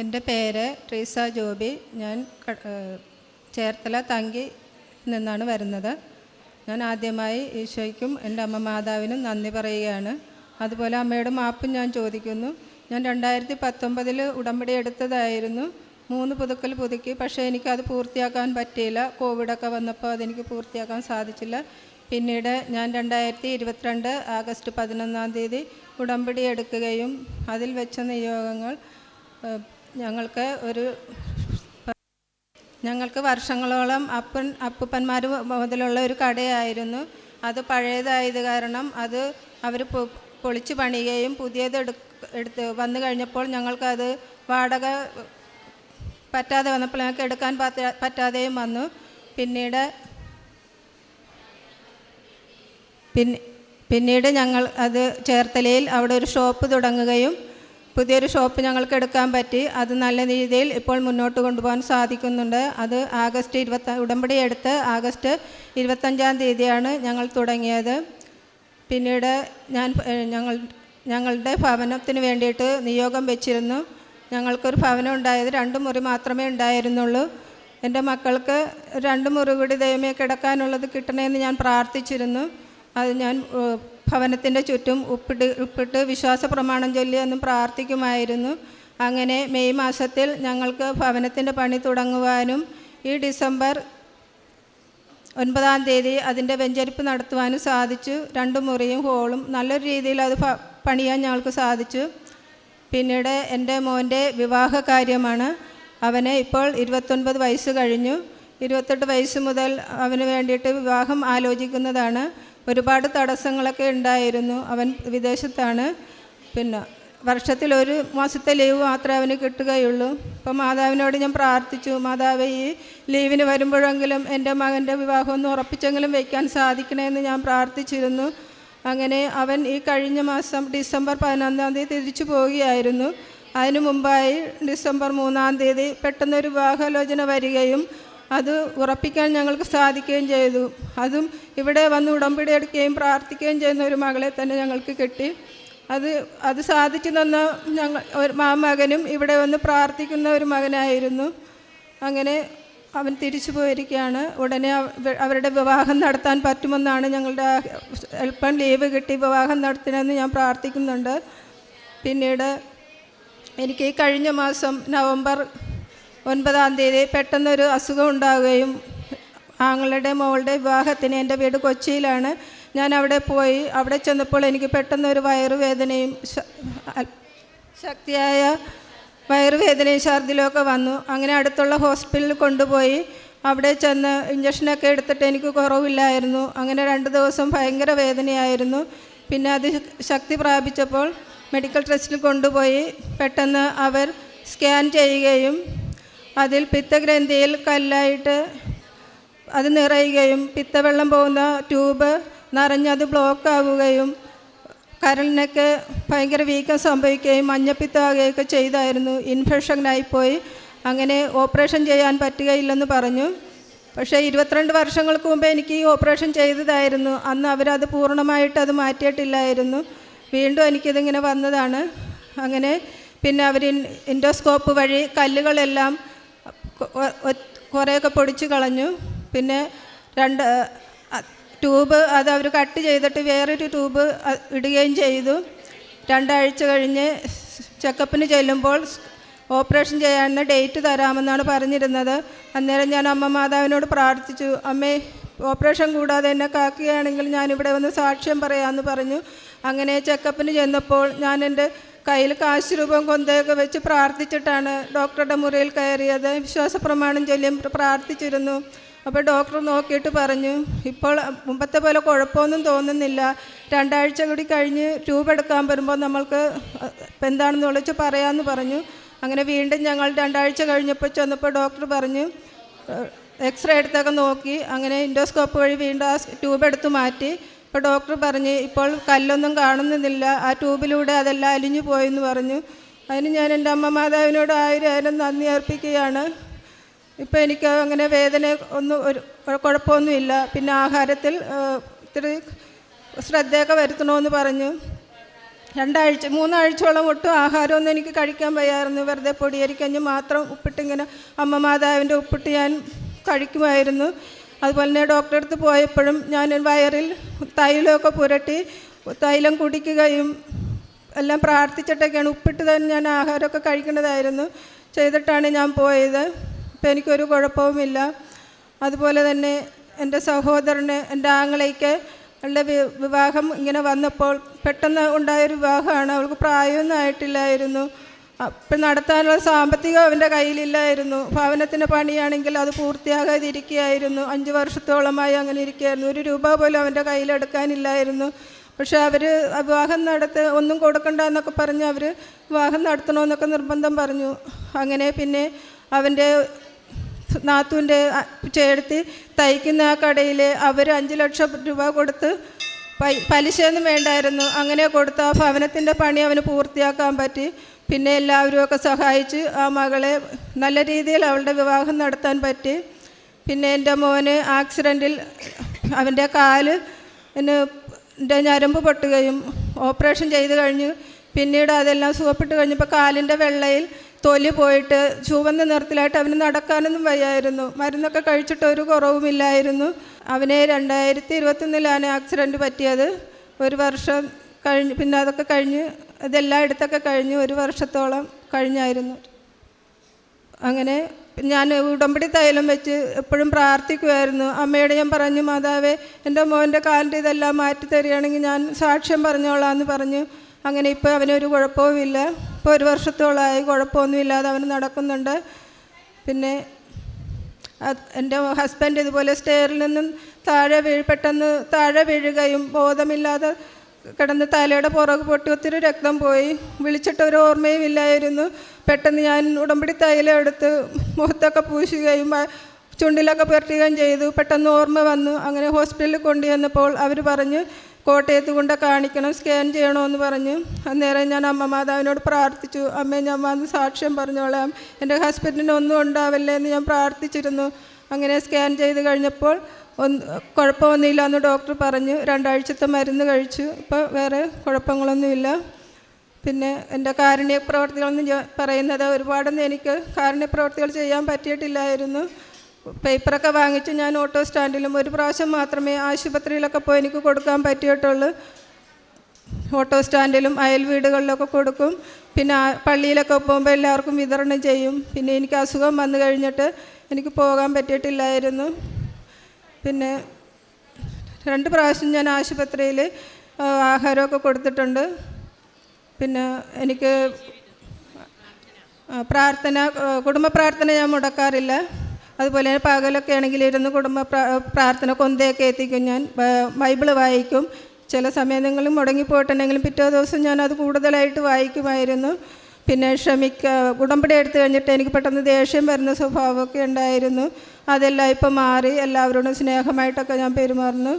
എന്റെ പേര് ട്രീസ ജോബി. ഞാൻ ചേർത്തല തങ്കി നിന്നാണ് വരുന്നത്. ഞാൻ ആദ്യമായി ഈശോയ്ക്കും എന്റെ അമ്മ മാതാവിനും നന്ദി പറയുകയാണ്. അതുപോലെ അമ്മയുടെ മാപ്പും ഞാൻ ചോദിക്കുന്നു. ഞാൻ രണ്ടായിരത്തി പത്തൊമ്പതിൽ ഉടമ്പടി എടുത്തതായിരുന്നു. മൂന്ന് പുതുക്കൽ പുതുക്കി. പക്ഷേ എനിക്കത് പൂർത്തിയാക്കാൻ പറ്റിയില്ല. കോവിഡൊക്കെ വന്നപ്പോൾ അതെനിക്ക് പൂർത്തിയാക്കാൻ സാധിച്ചില്ല. പിന്നീട് ഞാൻ രണ്ടായിരത്തി ഇരുപത്തിരണ്ട് ആഗസ്റ്റ് പതിനൊന്നാം തീയതി ഉടമ്പടി എടുക്കുകയും അതിൽ വെച്ച നിയോഗങ്ങൾ ഞങ്ങൾക്ക് ഒരു ഞങ്ങൾക്ക് വർഷങ്ങളോളം അപ്പൻ അപ്പൂപ്പന്മാർ മുതലുള്ള ഒരു കടയായിരുന്നു. അത് പഴയതായത് കാരണം അത് അവർ പൊളിച്ചു പണിയുകയും പുതിയത് എടുത്ത് വന്നു കഴിഞ്ഞപ്പോൾ ഞങ്ങൾക്കത് വാടക പറ്റാതെ വന്നപ്പോൾ ഞങ്ങൾക്ക് എടുക്കാൻ പറ്റാതെയും വന്നു. പിന്നീട് പിന്നെ പിന്നീട് ഞങ്ങൾ അത് ചേർത്തലയിൽ അവിടെ ഒരു ഷോപ്പ് തുടങ്ങുകയും പുതിയൊരു ഷോപ്പ് ഞങ്ങൾക്ക് എടുക്കാൻ പറ്റി. അത് നല്ല രീതിയിൽ ഇപ്പോൾ മുന്നോട്ട് കൊണ്ടുപോകാൻ സാധിക്കുന്നുണ്ട്. അത് ആഗസ്റ്റ് ഇരുപത്തി ഉടമ്പടി എടുത്ത് ആഗസ്റ്റ് ഇരുപത്തഞ്ചാം തീയതിയാണ് ഞങ്ങൾ തുടങ്ങിയത്. പിന്നീട് ഞാൻ ഞങ്ങൾ ഞങ്ങളുടെ ഭവനത്തിന് വേണ്ടിയിട്ട് നിയോഗം വെച്ചിരുന്നു. ഞങ്ങൾക്കൊരു ഭവനം ഉണ്ടായത് രണ്ട് മുറി മാത്രമേ ഉണ്ടായിരുന്നുള്ളൂ. എന്റെ മക്കൾക്ക് രണ്ട് മുറി കൂടി ദൈവമേ കിടക്കാനുള്ളത് കിട്ടണമെന്ന് ഞാൻ പ്രാർത്ഥിച്ചിരുന്നു. അത് ഞാൻ ഭവനത്തിന്റെ ചുറ്റും ഉപ്പിട്ട് ഉപ്പിട്ട് വിശ്വാസ പ്രമാണം ചൊല്ലി എന്നും പ്രാർത്ഥിക്കുമായിരുന്നു. അങ്ങനെ മെയ് മാസത്തിൽ ഞങ്ങൾക്ക് ഭവനത്തിന്റെ പണി തുടങ്ങുവാനും ഈ ഡിസംബർ ഒൻപതാം തീയതി അതിന്റെ വെഞ്ചരിപ്പ് നടത്തുവാനും സാധിച്ചു. രണ്ട് മുറിയും ഹോളും നല്ലൊരു രീതിയിൽ അത് പണിയാൻ ഞങ്ങൾക്ക് സാധിച്ചു. പിന്നീട് എന്റെ മോന്റെ വിവാഹ കാര്യമാണ്. അവന് ഇപ്പോൾ ഇരുപത്തൊൻപത് വയസ്സ് കഴിഞ്ഞു. ഇരുപത്തെട്ട് വയസ്സ് മുതൽ അവന് വേണ്ടിയിട്ട് വിവാഹം ആലോചിക്കുന്നതാണ്. ഒരുപാട് തടസ്സങ്ങളൊക്കെ ഉണ്ടായിരുന്നു. അവൻ വിദേശത്താണ്. പിന്നെ വർഷത്തിൽ ഒരു മാസത്തെ ലീവ് മാത്രമേ അവന് കിട്ടുകയുള്ളൂ. അപ്പം മാതാവിനോട് ഞാൻ പ്രാർത്ഥിച്ചു. മാതാവ് ഈ ലീവിന് വരുമ്പോഴെങ്കിലും എന്റെ മകന്റെ വിവാഹം ഒന്ന് ഉറപ്പിച്ചെങ്കിലും വയ്ക്കാൻ സാധിക്കണമെന്ന് ഞാൻ പ്രാർത്ഥിച്ചിരുന്നു. അങ്ങനെ അവൻ ഈ കഴിഞ്ഞ മാസം ഡിസംബർ പതിനൊന്നാം തീയതി തിരിച്ചു പോവുകയായിരുന്നു. അതിനു മുമ്പായി ഡിസംബർ മൂന്നാം തീയതി പെട്ടെന്നൊരു വിവാഹാലോചന വരികയും അത് ഉറപ്പിക്കാൻ ഞങ്ങൾക്ക് സാധിക്കുകയും ചെയ്തു. അതും ഇവിടെ വന്ന് ഉടമ്പടി എടുക്കുകയും പ്രാർത്ഥിക്കുകയും ചെയ്യുന്ന ഒരു മകളെ തന്നെ ഞങ്ങൾക്ക് കിട്ടി. അത് അത് സാധിച്ചു തന്ന ഞങ്ങൾ ഒരു ആ മകനും ഇവിടെ വന്ന് പ്രാർത്ഥിക്കുന്ന ഒരു മകനായിരുന്നു. അങ്ങനെ അവൻ തിരിച്ചു പോയിരിക്കുകയാണ്. ഉടനെ അവരുടെ വിവാഹം നടത്താൻ പറ്റുമെന്നാണ് ഞങ്ങളുടെ അല്പം ലീവ് കിട്ടി വിവാഹം നടത്തണമെന്ന് ഞാൻ പ്രാർത്ഥിക്കുന്നുണ്ട്. പിന്നീട് എനിക്ക് കഴിഞ്ഞ മാസം നവംബർ ഒൻപതാം തീയതി പെട്ടെന്നൊരു അസുഖം ഉണ്ടാവുകയും ആങ്ങളുടെ മോളുടെ വിവാഹത്തിന് എന്റെ വീട് കൊച്ചിയിലാണ്. ഞാൻ അവിടെ പോയി. അവിടെ ചെന്നപ്പോൾ എനിക്ക് പെട്ടെന്നൊരു വയറുവേദനയും ശക്തിയായ വയറുവേദനയും ഛർദിലുമൊക്കെ വന്നു. അങ്ങനെ അടുത്തുള്ള ഹോസ്പിറ്റലിൽ കൊണ്ടുപോയി. അവിടെ ചെന്ന് ഇഞ്ചക്ഷനൊക്കെ എടുത്തിട്ട് എനിക്ക് കുറവില്ലായിരുന്നു. അങ്ങനെ രണ്ട് ദിവസം ഭയങ്കര വേദനയായിരുന്നു. പിന്നെ അത് ശക്തി പ്രാപിച്ചപ്പോൾ മെഡിക്കൽ ട്രസ്റ്റിൽ കൊണ്ടുപോയി. പെട്ടെന്ന് അവർ സ്കാൻ ചെയ്യുകയും അതിൽ പിത്തഗ്രന്ഥിയിൽ കല്ലായിട്ട് അത് നിറയുകയും പിത്തവെള്ളം പോകുന്ന ട്യൂബ് നിറഞ്ഞത് ബ്ലോക്കാവുകയും കരളിനൊക്കെ ഭയങ്കര വീക്കം സംഭവിക്കുകയും മഞ്ഞപ്പിത്തമാകുകയൊക്കെ ചെയ്തായിരുന്നു. ഇൻഫെക്ഷനായിപ്പോയി അങ്ങനെ ഓപ്പറേഷൻ ചെയ്യാൻ പറ്റുകയില്ലെന്ന് പറഞ്ഞു. പക്ഷേ ഇരുപത്തിരണ്ട് വർഷങ്ങൾക്ക് മുമ്പ് എനിക്ക് ഈ ഓപ്പറേഷൻ ചെയ്തതായിരുന്നു. അന്ന് അവരത് പൂർണമായിട്ട് അത് മാറ്റിയിട്ടില്ലായിരുന്നു. വീണ്ടും എനിക്കിതിങ്ങനെ വന്നതാണ്. അങ്ങനെ പിന്നെ അവർ ഇൻഡോസ്കോപ്പ് വഴി കല്ലുകളെല്ലാം കുറേയൊക്കെ പൊടിച്ചു കളഞ്ഞു. പിന്നെ രണ്ട് ട്യൂബ് അത് അവർ കട്ട് ചെയ്തിട്ട് വേറൊരു ട്യൂബ് ഇടുകയും ചെയ്തു. രണ്ടാഴ്ച കഴിഞ്ഞ് ചെക്കപ്പിന് ചെല്ലുമ്പോൾ ഓപ്പറേഷൻ ചെയ്യാനുള്ള ഡേറ്റ് തരാമെന്നാണ് പറഞ്ഞിരുന്നത്. അന്നേരം ഞാൻ അമ്മ മാതാവിനോട് പ്രാർത്ഥിച്ചു അമ്മേ ഓപ്പറേഷൻ കൂടാതെ എന്നെ കാക്കുകയാണെങ്കിൽ ഞാനിവിടെ വന്ന് സാക്ഷ്യം പറയാമെന്ന് പറഞ്ഞു. അങ്ങനെ ചെക്കപ്പിന് ചെന്നപ്പോൾ ഞാൻ എന്റെ കയ്യിൽ കാശ് രൂപം കൊന്തയൊക്കെ വെച്ച് പ്രാർത്ഥിച്ചിട്ടാണ് ഡോക്ടറുടെ മുറിയിൽ കയറിയത്. വിശ്വാസ പ്രമാണം ചൊല്ലിയും പ്രാർത്ഥിച്ചിരുന്നു. അപ്പോൾ ഡോക്ടർ നോക്കിയിട്ട് പറഞ്ഞു ഇപ്പോൾ മുമ്പത്തെ പോലെ കുഴപ്പമൊന്നും തോന്നുന്നില്ല. രണ്ടാഴ്ച കൂടി കഴിഞ്ഞ് ട്യൂബ് എടുക്കാൻ വരുമ്പോൾ നമ്മൾക്ക് എന്താണെന്ന് വിളിച്ച് പറയാമെന്ന് പറഞ്ഞു. അങ്ങനെ വീണ്ടും ഞങ്ങൾ രണ്ടാഴ്ച കഴിഞ്ഞപ്പോൾ ചെന്നപ്പോൾ ഡോക്ടർ പറഞ്ഞു എക്സ്റേ എടുത്തൊക്കെ നോക്കി. അങ്ങനെ ഇൻഡോസ്കോപ്പ് വഴി വീണ്ടും ആ ട്യൂബ് എടുത്ത് മാറ്റി. ഇപ്പോൾ ഡോക്ടർ പറഞ്ഞ് ഇപ്പോൾ കല്ലൊന്നും കാണുന്നില്ല ആ ട്യൂബിലൂടെ അതെല്ലാം അലിഞ്ഞു പോയെന്ന് പറഞ്ഞു. അതിന് ഞാൻ എന്റെ അമ്മ മാതാവിനോട് ആയിരം ആയിരം നന്ദി അർപ്പിക്കുകയാണ്. ഇപ്പോൾ എനിക്ക് അങ്ങനെ വേദന ഒന്നും ഒരു കുഴപ്പമൊന്നുമില്ല. പിന്നെ ആഹാരത്തിൽ ഇത്തിരി ശ്രദ്ധയൊക്കെ വരുത്തണമെന്ന് പറഞ്ഞു. രണ്ടാഴ്ച മൂന്നാഴ്ചയോളം ഒട്ടും ആഹാരമൊന്നും എനിക്ക് കഴിക്കാൻ വയ്യായിരുന്നു. വെറുതെ പൊടിയരിക്കഞ്ഞ് മാത്രം ഉപ്പിട്ടിങ്ങനെ അമ്മ മാതാവിന്റെ ഉപ്പിട്ട് ഞാൻ കഴിക്കുമായിരുന്നു. അതുപോലെ തന്നെ ഡോക്ടറെ അടുത്ത് പോയപ്പോഴും ഞാൻ വയറിൽ തൈലമൊക്കെ പുരട്ടി തൈലം കുടിക്കുകയും എല്ലാം പ്രാർത്ഥിച്ചിട്ടൊക്കെയാണ്. ഉപ്പിട്ട് തന്നെ ഞാൻ ആഹാരമൊക്കെ കഴിക്കുന്നതായിരുന്നു. ചെയ്തിട്ടാണ് ഞാൻ പോയത്. ഇപ്പം എനിക്കൊരു കുഴപ്പവുമില്ല. അതുപോലെ തന്നെ എന്റെ സഹോദരന് എന്റെ ആങ്ങളേക്ക് അവളുടെ വിവാഹം ഇങ്ങനെ വന്നപ്പോൾ പെട്ടെന്ന് ഉണ്ടായൊരു വിവാഹമാണ്. അവൾക്ക് പ്രായമൊന്നും ആയിട്ടില്ലായിരുന്നു. അപ്പം നടത്താനുള്ള സാമ്പത്തികം അവന്റെ കയ്യിലില്ലായിരുന്നു. ഭവനത്തിന്റെ പണിയാണെങ്കിൽ അത് പൂർത്തിയാകാതിരിക്കുകയായിരുന്നു. അഞ്ച് വർഷത്തോളമായി അങ്ങനെ ഇരിക്കുകയായിരുന്നു. ഒരു രൂപ പോലും അവന്റെ കയ്യിലെടുക്കാനില്ലായിരുന്നു. പക്ഷേ അവർ വിവാഹം നടത്ത് ഒന്നും കൊടുക്കണ്ട എന്നൊക്കെ പറഞ്ഞ് അവർ വിവാഹം നടത്തണമെന്നൊക്കെ നിർബന്ധം പറഞ്ഞു. അങ്ങനെ പിന്നെ അവന്റെ നാത്തുവിന്റെ ചേർത്തി തയ്ക്കുന്ന ആ കടയിൽ അവർ അഞ്ച് ലക്ഷം രൂപ കൊടുത്ത് പലിശയൊന്നും വേണ്ടായിരുന്നു. അങ്ങനെ കൊടുത്ത ആ ഭവനത്തിന്റെ പണി അവന് പൂർത്തിയാക്കാൻ പറ്റി. പിന്നെ എല്ലാവരും ഒക്കെ സഹായിച്ച് ആ മകളെ നല്ല രീതിയിൽ അവളുടെ വിവാഹം നടത്താൻ പറ്റി. പിന്നെ എന്റെ മോന് ആക്സിഡന്റിൽ അവന്റെ കാൽ എന്റെ ഞരമ്പ് പൊട്ടുകയും ഓപ്പറേഷൻ ചെയ്ത് കഴിഞ്ഞു. പിന്നീട് അതെല്ലാം സുഖപ്പെട്ട് കഴിഞ്ഞപ്പോൾ കാലിന്റെ വെള്ളയിൽ തൊലി പോയിട്ട് ചുവന്ന നിറത്തിലായിട്ട് അവന് നടക്കാനൊന്നും വയ്യായിരുന്നു. മരുന്നൊക്കെ കഴിച്ചിട്ട് ഒരു കുറവുമില്ലായിരുന്നു അവനെ രണ്ടായിരത്തി ഇരുപത്തൊന്നിലാണ് ആക്സിഡന്റ് പറ്റിയത്. ഒരു വർഷം കഴിഞ്ഞ് പിന്നെ അതൊക്കെ കഴിഞ്ഞ് ഇതെല്ലാം കഴിഞ്ഞു കഴിഞ്ഞ് ഒരു വർഷത്തോളം കഴിഞ്ഞായിരുന്നു. അങ്ങനെ ഞാൻ ഉടമ്പടി തൈലം വെച്ച് എപ്പോഴും പ്രാർത്ഥിക്കുമായിരുന്നു അമ്മയോട് ഞാൻ പറഞ്ഞു മാതാവേ എന്റെ മോന്റെ കാലിന്റെ ഇതെല്ലാം മാറ്റി തരികയാണെങ്കിൽ ഞാൻ സാക്ഷ്യം പറഞ്ഞോളാം എന്ന് പറഞ്ഞു. അങ്ങനെ ഇപ്പോൾ അവനൊരു കുഴപ്പവുമില്ല. ഇപ്പോൾ ഒരു വർഷത്തോളമായി കുഴപ്പമൊന്നുമില്ലാതെ അവൻ നടക്കുന്നുണ്ട്. പിന്നെ എന്റെ ഹസ്ബൻഡ് ഇതുപോലെ സ്റ്റെയറിൽ നിന്നും താഴെ വീഴ് പെട്ടെന്ന് താഴെ വീഴുകയും ബോധമില്ലാതെ കിടന്ന് തലയുടെ പുറകു പൊട്ടി ഒത്തിരി രക്തം പോയി. വിളിച്ചിട്ട് ഒരു ഓർമ്മയും ഇല്ലായിരുന്നു. പെട്ടെന്ന് ഞാൻ ഉടമ്പടി തൈലം എടുത്ത് മുഖത്തൊക്കെ പൂശുകയും ചുണ്ടിലൊക്കെ പുരട്ടുകയും ചെയ്തു. പെട്ടെന്ന് ഓർമ്മ വന്നു. അങ്ങനെ ഹോസ്പിറ്റലിൽ കൊണ്ടുവന്നപ്പോൾ അവർ പറഞ്ഞ് കോട്ടയത്ത് കൊണ്ട് കാണിക്കണം സ്കാൻ ചെയ്യണമെന്ന് പറഞ്ഞു. അന്നേരം ഞാൻ അമ്മ മാതാവിനോട് പ്രാർത്ഥിച്ചു. അമ്മേ ഞാൻ വന്ന് സാക്ഷ്യം പറഞ്ഞോളാം. എന്റെ ഹസ്ബൻഡിന് ഒന്നും ഉണ്ടാവില്ലേ എന്ന് ഞാൻ പ്രാർത്ഥിച്ചിരുന്നു. അങ്ങനെ സ്കാൻ ചെയ്ത് കഴിഞ്ഞപ്പോൾ ഒന്ന് കുഴപ്പമൊന്നുമില്ല എന്ന് ഡോക്ടർ പറഞ്ഞു. രണ്ടാഴ്ചത്തെ മരുന്ന് കഴിച്ചു. ഇപ്പോൾ വേറെ കുഴപ്പങ്ങളൊന്നുമില്ല. പിന്നെ എന്റെ കാരുണ്യ പ്രവർത്തികളെന്ന് പറയുന്നത് ഒരുപാടൊന്നും എനിക്ക് കാരുണ്യ പ്രവർത്തികൾ ചെയ്യാൻ പറ്റിയിട്ടില്ലായിരുന്നു. പേപ്പറൊക്കെ വാങ്ങിച്ച് ഞാൻ ഓട്ടോ സ്റ്റാൻഡിലും ഒരു പ്രാവശ്യം മാത്രമേ ആശുപത്രിയിലൊക്കെ പോയി എനിക്ക് കൊടുക്കാൻ പറ്റിയിട്ടുള്ളൂ. ഓട്ടോ സ്റ്റാൻഡിലും അയൽ വീടുകളിലൊക്കെ കൊടുക്കും. പിന്നെ പള്ളിയിലൊക്കെ പോകുമ്പോൾ എല്ലാവർക്കും വിതരണം ചെയ്യും. പിന്നെ എനിക്ക് അസുഖം വന്നു കഴിഞ്ഞിട്ട് എനിക്ക് പോകാൻ പറ്റിയിട്ടില്ലായിരുന്നു. പിന്നെ രണ്ട് പ്രാവശ്യം ഞാൻ ആശുപത്രിയിൽ ആഹാരമൊക്കെ കൊടുത്തിട്ടുണ്ട്. പിന്നെ എനിക്ക് പ്രാർത്ഥന കുടുംബ പ്രാർത്ഥന ഞാൻ മുടക്കാറില്ല. അതുപോലെ പകലൊക്കെ ആണെങ്കിൽ ഇരുന്ന് കുടുംബ പ്രാ- പ്രാർത്ഥന കൊന്തയൊക്കെ എത്തിക്കും ഞാൻ. ബൈബിൾ വായിക്കും. ചില സമയങ്ങളിൽ മുടങ്ങിപ്പോയിട്ടുണ്ടെങ്കിലും പിറ്റേ ദിവസം ഞാൻ അത് കൂടുതലായിട്ട് വായിക്കുമായിരുന്നു. പിന്നെ ക്ഷമിക്ക ഉടമ്പടി എടുത്തു കഴിഞ്ഞിട്ട് എനിക്ക് പെട്ടെന്ന് ദേഷ്യം വരുന്ന സ്വഭാവമൊക്കെ ഉണ്ടായിരുന്നു. അതെല്ലാം ഇപ്പം മാറി. എല്ലാവരോടും സ്നേഹമായിട്ടൊക്കെ ഞാൻ പെരുമാറുന്നു.